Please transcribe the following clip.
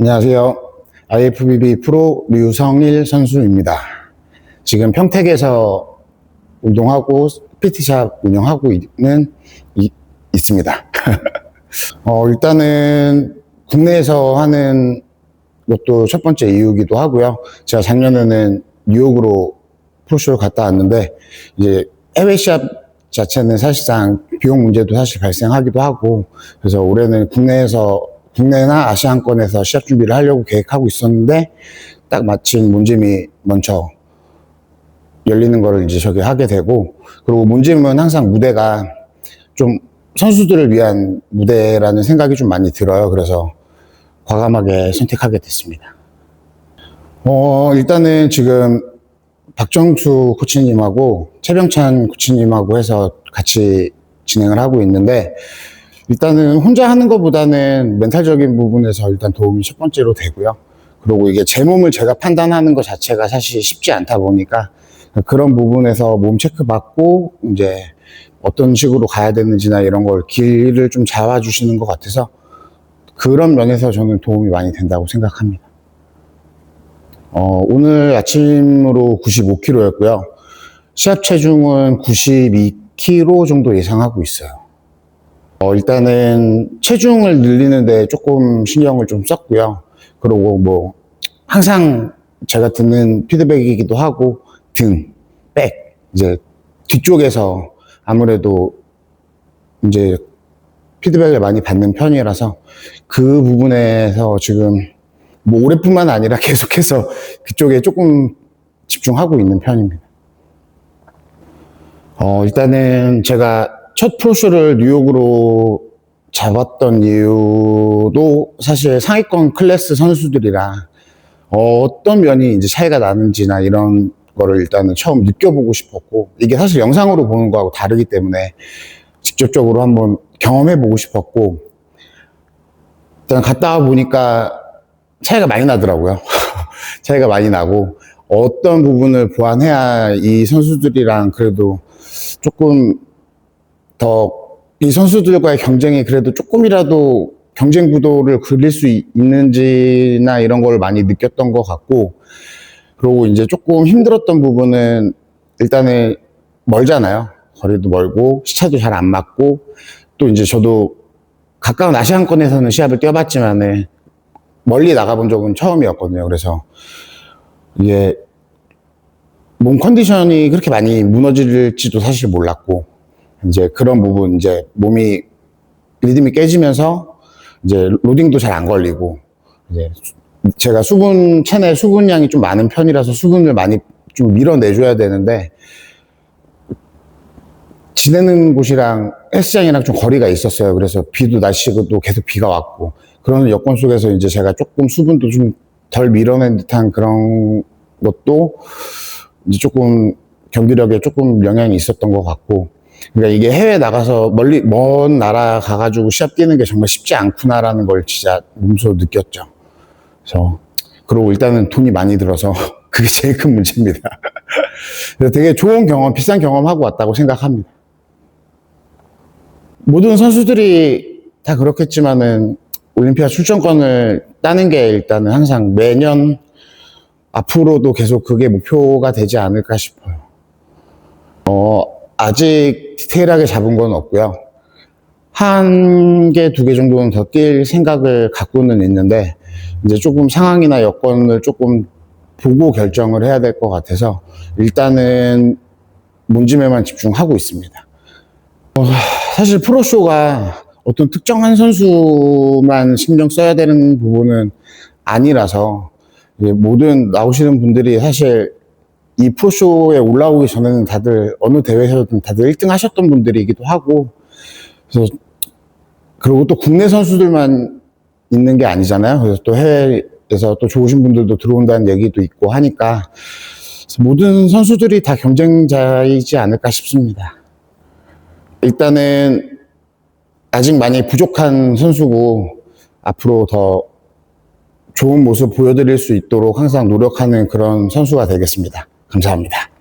안녕하세요. IFBB 프로 류성일 선수입니다. 지금 평택에서 운동하고 PT샵 운영하고 있는 이- 있습니다. 어, 일단은 국내에서 하는 것도 첫 번째 이유기도 하고요. 제가 작년에는 뉴욕으로 프로쇼를 갔다 왔는데 이제 해외 시합 자체는 사실상 비용 문제도 사실 발생하기도 하고 그래서 올해는 국내에서 국내나 아시안권에서 시합 준비를 하려고 계획하고 있었는데 딱 마침 몬짐이 먼저 열리는 거를 이제 저기 하게 되고 그리고 몬짐은 항상 무대가 좀 선수들을 위한 무대라는 생각이 좀 많이 들어요. 그래서 과감하게 선택하게 됐습니다. 어, 일단은 지금 박정수 코치님하고 최병찬 코치님하고 해서 같이 진행을 하고 있는데 일단은 혼자 하는 것보다는 멘탈적인 부분에서 일단 도움이 첫 번째로 되고요. 그리고 이게 제 몸을 제가 판단하는 것 자체가 사실 쉽지 않다 보니까 그런 부분에서 몸 체크 받고 이제 어떤 식으로 가야 되는지나 이런 걸 길을 좀 잡아주시는 것 같아서 그런 면에서 저는 도움이 많이 된다고 생각합니다. 어, 오늘 아침으로 95kg였고요. 시합 체중은 92kg 정도 예상하고 있어요. 어, 일단은 체중을 늘리는데 조금 신경을 좀 썼고요. 그리고 뭐, 항상 제가 듣는 피드백이기도 하고, 등, 백, 이제 뒤쪽에서 아무래도 이제 피드백을 많이 받는 편이라서 그 부분에서 지금 뭐 올해뿐만 아니라 계속해서 그쪽에 조금 집중하고 있는 편입니다. 어, 일단은 제가 첫 프로쇼를 뉴욕으로 잡았던 이유도 사실 상위권 클래스 선수들이라 어떤 면이 이제 차이가 나는지나 이런 거를 일단은 처음 느껴보고 싶었고 이게 사실 영상으로 보는 거하고 다르기 때문에 직접적으로 한번 경험해 보고 싶었고 일단 갔다 와 보니까 차이가 많이 나더라고요. 차이가 많이 나고 어떤 부분을 보완해야 이 선수들이랑 그래도 조금 더 이 선수들과의 경쟁이 그래도 조금이라도 경쟁 구도를 그릴 수 있- 있는지나 이런 걸 많이 느꼈던 것 같고 그리고 이제 조금 힘들었던 부분은 일단은 멀잖아요. 거리도 멀고 시차도 잘 안 맞고 또 이제 저도 가까운 아시안권에서는 시합을 뛰어봤지만은 멀리 나가본 적은 처음이었거든요. 그래서 이게 몸 컨디션이 그렇게 많이 무너질지도 사실 몰랐고 이제 그런 부분 이제 몸이 리듬이 깨지면서 이제 로딩도 잘 안 걸리고 이제 제가 수분 체내 수분량이 좀 많은 편이라서 수분을 많이 좀 밀어내줘야 되는데 지내는 곳이랑 헬스장이랑 좀 거리가 있었어요. 그래서 비도 날씨도 계속 비가 왔고 그런 여건 속에서 이제 제가 조금 수분도 좀 덜 밀어낸 듯한 그런 것도 이제 조금 경기력에 조금 영향이 있었던 것 같고 그러니까 이게 해외 나가서 멀리 먼 나라 가가지고 시합 뛰는 게 정말 쉽지 않구나라는 걸 진짜 몸소 느꼈죠. 그래서 그리고 일단은 돈이 많이 들어서 그게 제일 큰 문제입니다. 그래서 되게 좋은 경험, 비싼 경험하고 왔다고 생각합니다. 모든 선수들이 다 그렇겠지만은 올림피아 출전권을 따는 게 일단은 항상 매년 앞으로도 계속 그게 목표가 되지 않을까 싶어요. 어, 아직 디테일하게 잡은 건 없고요. 한 개, 두 개 정도는 더 뛸 생각을 갖고는 있는데, 이제 조금 상황이나 여건을 조금 보고 결정을 해야 될 것 같아서, 일단은 문짐에만 집중하고 있습니다. 어, 사실 프로쇼가 어떤 특정한 선수만 신경 써야 되는 부분은 아니라서, 모든 나오시는 분들이 사실 이 프로쇼에 올라오기 전에는 다들 어느 대회에서든 다들 1등 하셨던 분들이기도 하고 그래서 그리고 또 국내 선수들만 있는 게 아니잖아요. 그래서 또 해외에서 또 좋으신 분들도 들어온다는 얘기도 있고 하니까 모든 선수들이 다 경쟁자이지 않을까 싶습니다. 일단은 아직 많이 부족한 선수고 앞으로 더 좋은 모습 보여드릴 수 있도록 항상 노력하는 그런 선수가 되겠습니다. 감사합니다.